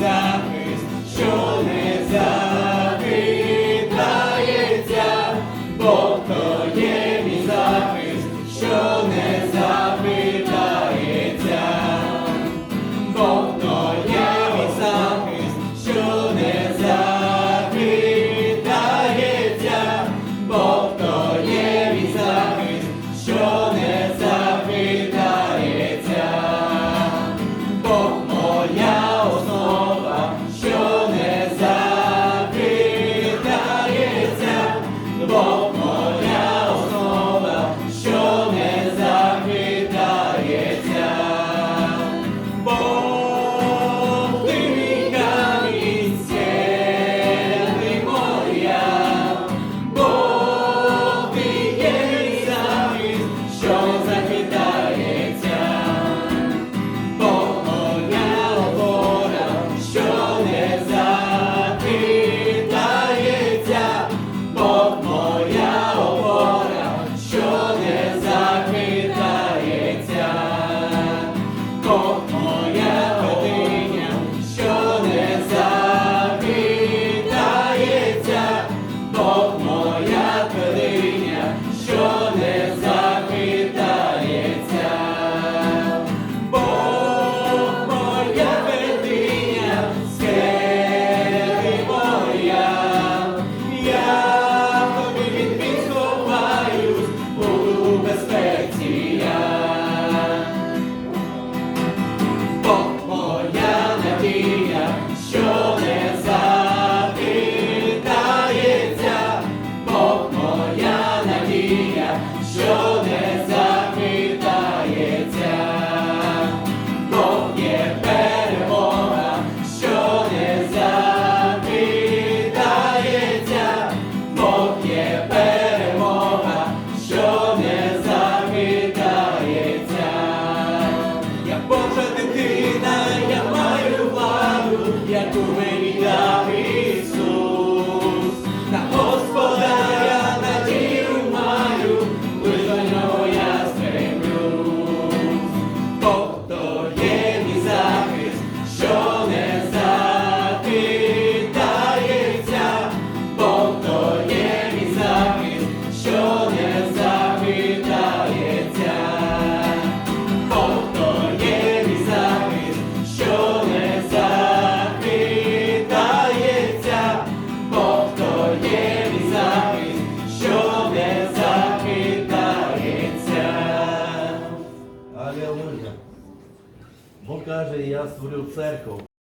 захист, що не захитається, Бог то є мій захист, що не захитається, Бог то є мій захист, що не захитається, Бог то є мій захист, що не захитається. Бог моя що не захитається, Бог є перемога, що не захитається, Бог є перемога, що не захитається. Я Божа дитина, я маю владу, яку мені дав є не захитається. Алілуя. Бог каже, я створив церкву.